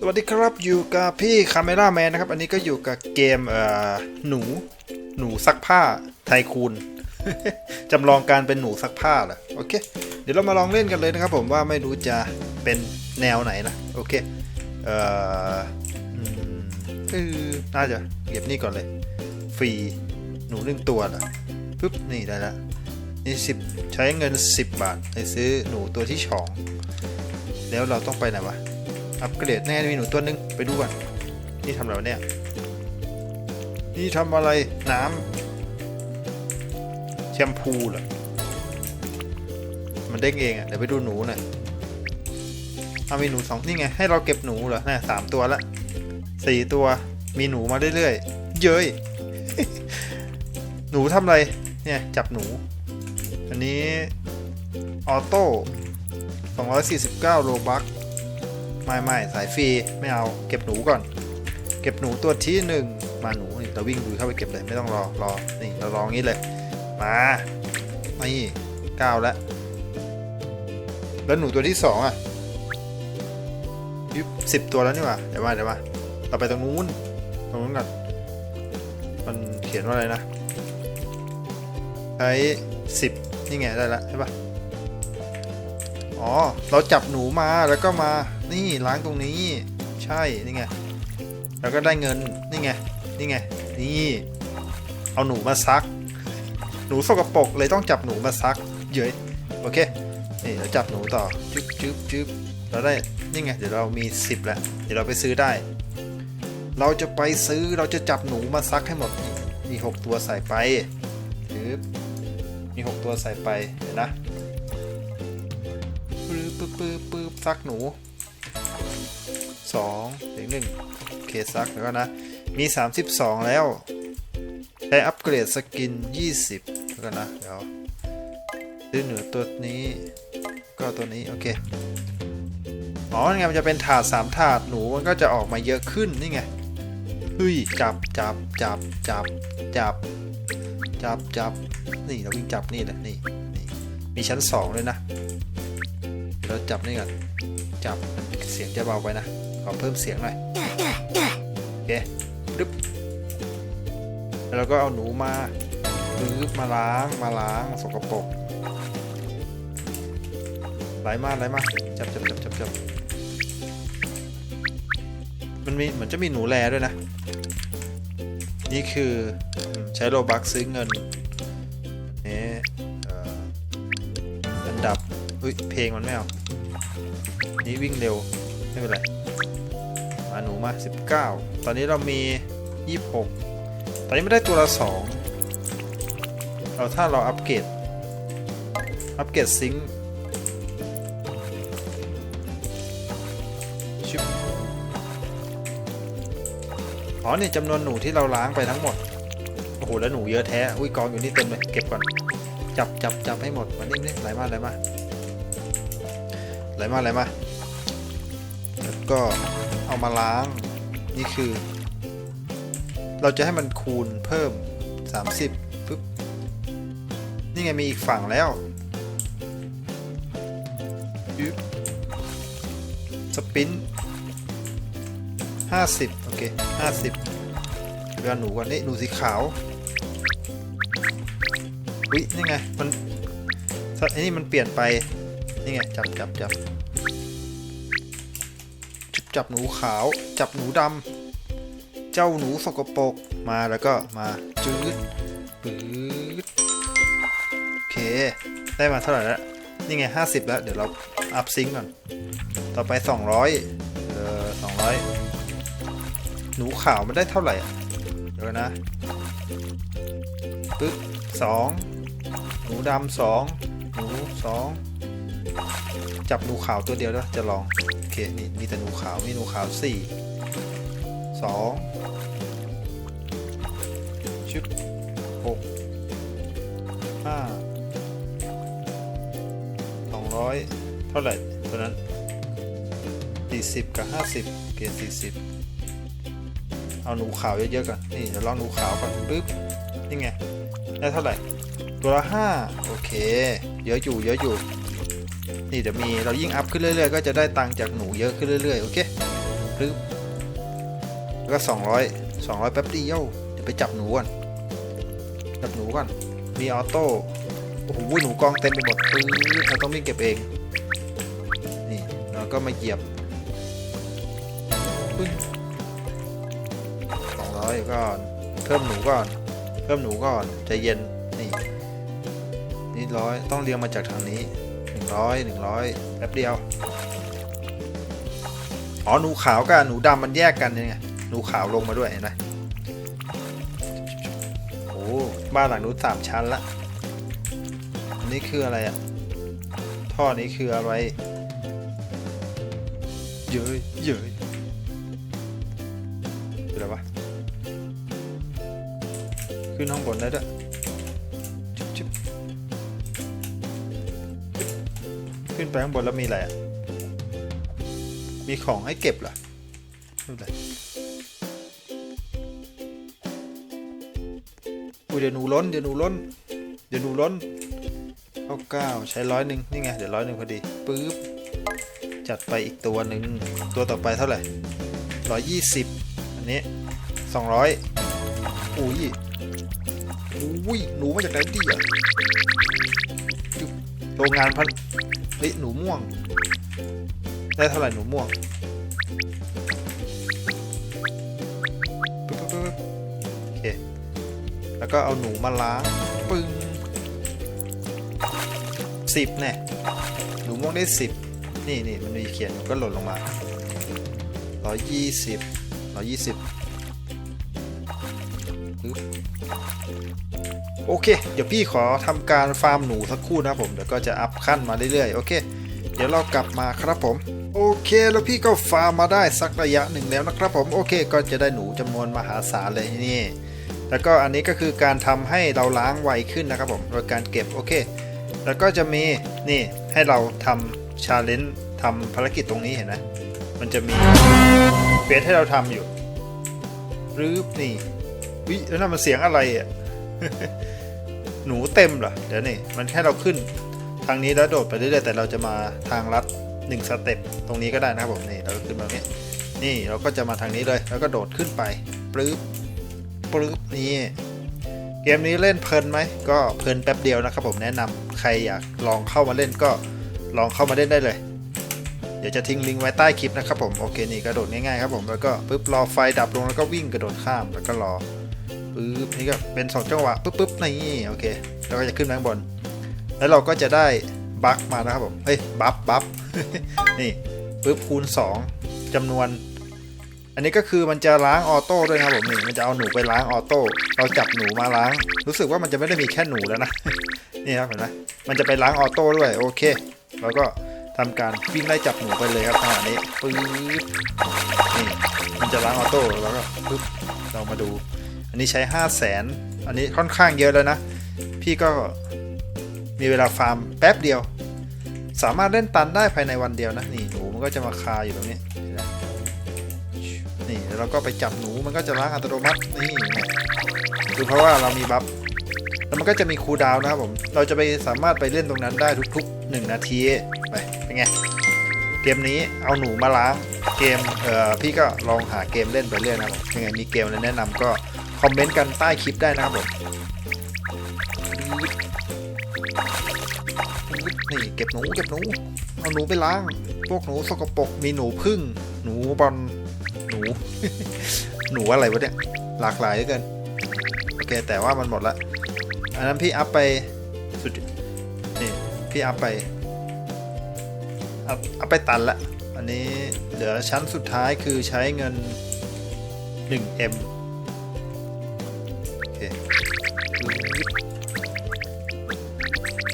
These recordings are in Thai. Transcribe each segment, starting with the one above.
สวัสดีครับอยู่กับพี่คาเมล่าแมนนะครับ อันนี้ก็อยู่กับเกมเอ่อหนูหนูซักผ้าไทคูนจำลองการเป็นหนูซักผ้าเหรอโอเค เดี๋ยวเรามาลองเล่นกันเลยนะครับผมว่าไม่รู้จะเป็นแนวไหนนะโอเค เอ่ออืมเออน่าจะเก็บนี่ก่อนเลย ฟรี หนูหนึ่งตัวเหรอปุ๊บนี่ได้ละนี่สิบใช้เงิน 10 บาทไปซื้อหนูตัวที่สองแล้วเราต้องไปไหนวะ อัปเกรดแน่มีหนูตัวนึงไปดูก่อนนี่ทำอะไรวะเนี่ย นี่ทำอะไรน้ำแชมพูเหรอมันเด้งเองอะ่ะเดี๋ยวไปดูหนูหน่อยเอามีหนูสองนี่ไง ให้เราเก็บหนูเหรอน่ะสามตัวละสี่ตัวมีหนูมาเรื่อยๆ เย้ย หนูทำอะไร เนี่ย จับหนู อันนี้ ออโต้ 249 โลบัคไม่ไม่สายฟรี ไม่เอา เก็บหนูก่อน เก็บหนูตัวที่หนึ่งมาหนูนี่เราวิ่งดูเข้าไปเก็บเลย ไม่ต้องรอ รอ นี่ เรารองนี้เลย มา นี่เก้าแล้ว แล้วหนูตัวที่สองอะยุบสิบตัวแล้วนี่หว่า เดี๋ยวมา เดี๋ยวมา เราไปตรงนู้น ตรงนู้นก่อน เขียนว่าอะไรนะใช้สิบนี่ไงได้ล้วใช่ปะอ๋อ เราจับหนูมาแล้วก็มานี่ล้างตรงนี้ ใช่นี่ไงแล้วก็ได้เงินนี่ไงนี่ไงนี่เอาหนูมาซัก หนูสกปรกเลยต้องจับหนูมาซักเย้ยโอเคนี่เราจับหนูต่อจึ๊บจึ๊บจึ๊บเราได้นี่ไงเดี๋ยวเรามี 10แล้วเดี๋ยวเราไปซื้อได้ เราจะไปซื้อเราจะจับหนูมาซักให้หมด มีหกตัวใส่ไปจึ๊บมีหกตัวใส่ไปเห็นนะปื๊บปื๊บปื๊บปื๊บซักหนูสองถึงหนึ่งโอเคซักแล้วก็นะ มี 32 แล้วใช้อัปเกรดสกิน 20แล้วก็นะ เดี๋ยวซื้อเหนือตัวนี้ก็ตัวนี้ โอเค อ๋อนี่ไงมันจะเป็นถาด3ถาดหนูมันก็จะออกมาเยอะขึ้นนี่ไงเฮ้ยจับจับจับจับ จับ จับจับนี่เราวิ่งจับนี่แหละนี่นี่มีชั้น2เลยนะเราจับนี่ก่อนจับเสียงจะเบาไปนะขอเพิ่มเสียงหน่อยโอเคดึบแล้วเราก็เอาหนูมาดึบมาล้างมาล้างสกปรกไหลมาไหลมาจับจับจับจับจับมันมีเหมือนจะมีหนูแลด้วยนะ นี่คือใช้โลบักซื้อเงินนี่อันดับอุ้ยเพลงมันไม่เอา นี่วิ่งเร็ว ไม่เป็นไร มาหนูมา 19 ตอนนี้เรามี 26 ตอนนี้ไม่ได้ตัวละ 2 เราถ้าเราอัปเกรด อัปเกรดซิงค์ อ๋อนี่จำนวนหนูที่เราล้างไปทั้งหมด โอ้โหแล้วหนูเยอะแท้ อุ้ยกองอยู่นี่เต็มเลย เก็บก่อน จับจับจับให้หมดมานี่นี่ไหลมาไหลมาไหลมาไหลมา แล้วก็เอามาล้าง นี่คือ เราจะให้มันคูณเพิ่ม 30ปึ๊บ นี่ไงมีอีกฝั่งแล้วยึบสปิน 50โอเค50เดี๋ยวเอหนูก่อนนี่หนูสีขาวอุ้ยนี่ไงมันไอ้นี่มันเปลี่ยนไปนี่ไงจับจับจับจับจับหนูขาว จับหนูดำเจ้าหนูสกปรกมาแล้วก็มาจืดปืดโอเค ได้มาเท่าไหร่แล้วนี่ไง 50 แล้ว เดี๋ยวเราอัพซิงก์ก่อน ต่อไป 200 เออ200 หนูขาวมันได้เท่าไหร่อะเดี๋ยวนะปึ๊บสองหนูดำสองหนูสองจับหนูขาวตัวเดียวแล้วจะลองโอเคนี่มีแต่หนูขาวมีหนูขาวสี่สองชุดหกห้าสองร้อยเท่าไหร่ตัวนั้นสี่สิบกับห้าสิบเกียร์สี่สิบ เอาหนูขาวเยอะๆก่อนนี่เดี๋ยวลองหนูขาวก่อนปึ๊บนี่ไงได้เท่าไหร่ ตัวละห้าโอเค เยอะอยู่เยอะอยู่ นี่เดี๋ยวมีเรายิ่งอัพขึ้นเรื่อยๆ ก็จะได้ตังค์จากหนูเยอะขึ้นเรื่อยๆ โอเคปึ๊บแล้วก็200 200แป๊บเดียวเดี๋ยวไปจับหนูก่อนจับหนูก่อนมีออโต้โอ้โหหนูกองเต็มไปหมดปึ๊บเราต้องวิ่งเก็บเองนี่เราก็มาเหยียบปึ้ง200 ก่อน เพิ่มหนูก่อน เพิ่มหนูก่อนใจเย็นนี่นี่ร้อยต้องเรียงมาจากทางนี้หนึ่งร้อยหนึ่งร้อยแป๊บเดียวอ๋อหนูขาวกับหนูดำมันแยกกันยังไงหนูขาวลงมาด้วยเห็นไหมโอ้บ้านหลังนู้นสามชั้นละอันนี้คืออะไรอะท่อนี้คืออะไรเย้ยเย้ยคืออะไรวะ ขึ้นข้างบนได้ด้วยจุ๊บจุ๊บขึ้นไปข้างบนแล้วมีอะไรอะ มีของให้เก็บเหรอไม่เป็นไรอุ้ยเดี๋ยวหนูล้น เดี๋ยวหนูล้น เดี๋ยวหนูล้นเข้าเก้าใช้ร้อยหนึ่งนี่ไง เดี๋ยวร้อยหนึ่งพอดีปึ๊บจัดไปอีกตัวหนึ่งตัวต่อไปเท่าไหร่ร้อยยี่สิบอันนี้สองร้อยอุ้ย อุ้ยหนูมาจากไหนดีอะโรงงานพันเฮ้ยหนูม่วง ได้เท่าไหร่หนูม่วงปึ๊บปึ๊บปึ๊บโอเคแล้วก็เอาหนูมาล้างปึ้งสิบแน่หนูม่วงได้สิบนี่นี่มันมีเขียนก็หล่นลงมาร้อยยี่สิบร้อยยี่สิบ โอเค เดี๋ยวพี่ขอทำการฟาร์มหนูสักครู่นะครับผม เดี๋ยวก็จะอัพขั้นมาเรื่อยๆ โอเค เดี๋ยวเรากลับมาครับผม โอเค แล้วพี่ก็ฟาร์มมาได้สักระยะหนึ่งแล้วนะครับผม โอเค ก็จะได้หนูจำนวนมหาศาลเลยนี่ แล้วก็อันนี้ก็คือการทำให้เราล้างไวขึ้นนะครับผมโดยการเก็บ โอเค แล้วก็จะมีนี่ให้เราทำชาเลนจ์ทำภารกิจตรงนี้เห็นไหมมันจะมีเฟสให้เราทำอยู่รืบนี่วิแล้วนั่นมันเสียงอะไรอะ หนูเต็มเหรอ เดี๋ยวนี่มันให้เราขึ้นทางนี้แล้วโดดไปเรื่อยๆแต่เราจะมาทางลัดหนึ่งสเต็ปตรงนี้ก็ได้นะครับผมนี่เราก็ขึ้นมาตรงนี้นี่เราก็จะมาทางนี้เลยแล้วก็โดดขึ้นไปปลื้บปลื้บนี่เกมนี้เล่นเพลินไหมก็เพลินแป๊บเดียวนะครับผมแนะนำใครอยากลองเข้ามาเล่นก็ลองเข้ามาเล่นได้เลย เดี๋ยวจะทิ้งลิงก์ไว้ใต้คลิปนะครับผมโอเคนี่กระโดดง่ายๆครับผมแล้วก็ปุ๊บรอไฟดับลงแล้วก็วิ่งกระโดดข้ามแล้วก็รอ ปึ๊บนี่ก็เป็นสองจังหวะปึ๊บปึ๊บนี่โอเคแล้วก็จะขึ้นไปข้างบน แล้วเราก็จะได้บัคมานะครับผมเฮ้ยบัฟบัฟนี่ปึ๊บคูณ 2จำนวน อันนี้ก็คือมันจะล้างออโต้ด้วยครับผมนี่มันจะเอาหนูไปล้างออโต้เราจับหนูมาล้าง รู้สึกว่ามันจะไม่ได้มีแค่หนูแล้วนะนี่ครับเห็นไหมมันจะไปล้างออโต้ด้วยโอเคแล้วก็ทำการวิ่งไล่จับหนูไปเลยครับขณะนี้ปึ๊บนี่มันจะล้างออโต้แล้วก็ปึ๊บเรามาดู นนี้ใช้ 5 0 0แสนอันนี้ค่อนข้างเยอะแล้วนะ พี่ก็มีเวลาฟาร์มแป๊บเดียว สามารถเล่นตันได้ภายในวันเดียวนะ นี่หนูมันก็จะมาคาอยู่ตรงนี้ นี่แล้วเราก็ไปจับหนูมันก็จะล้างอัตโนมัติ นี่คือเพราะว่าเรามีบัฟ แล้วมันก็จะมีคูลดาวน์นะครับผม เราจะไปสามารถไปเล่นตรงนั้นได้ทุกๆ 1 นาที ไป เป็นไง เกมนี้เอาหนูมาล้าง เกม เอ่อ พี่ก็ลองหาเกมเล่นไปเรื่อยนะครับยังไงมีเกมอะไรแนะนำก็ คอมเมนต์กันใต้คลิปได้นะครับผมนี่เก็บหนูเก็บหนูเอาหนูไปล้าง พวกหนูสกปรกมีหนูพึ่ง หนูบอลหนู หนูอะไรวะเนี่ย หลากหลายเหลือเกินโอเคแต่ว่ามันหมดละอันนั้นพี่อัพไปสุดนี่พี่อัพไปอัพอัพไปตันละอันนี้เหลือชั้นสุดท้ายคือใช้เงิน 1M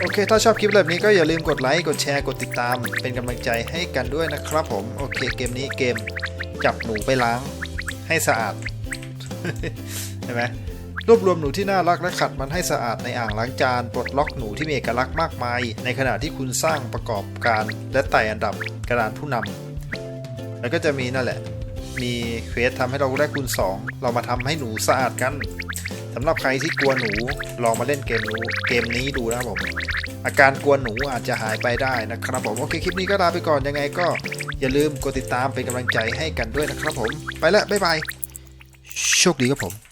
โอเค ถ้าชอบคลิปแบบนี้ก็อย่าลืมกดไลค์ กดแชร์ กดติดตาม เป็นกำลังใจให้กันด้วยนะครับผม โอเค เกมนี้เกมจับหนูไปล้างให้สะอาด เห็นไหมรวบรวมหนูที่น่ารักและขัดมันให้สะอาดในอ่างล้างจาน ปลดล็อกหนูที่มีเอกลักษณ์มากมาย ในขณะที่คุณสร้างประกอบการและไต่อันดับกระดานผู้นำแล้วก็จะมีนั่นแหละ มีเควสทำให้เราได้คูณ2 เรามาทำให้หนูสะอาดกัน สำหรับใครที่กลัวหนูลองมาเล่นเกมนูเกมนี้ดูนะครับผมอาการกลัวหนูอาจจะหายไปได้นะครับผมโอเคคลิปนี้ก็ลาไปก่อนยังไงก็อย่าลืมกดติดตามเป็นกำลังใจให้กันด้วยนะครับผม ไปละบ๊ายบายโชคดีครับผม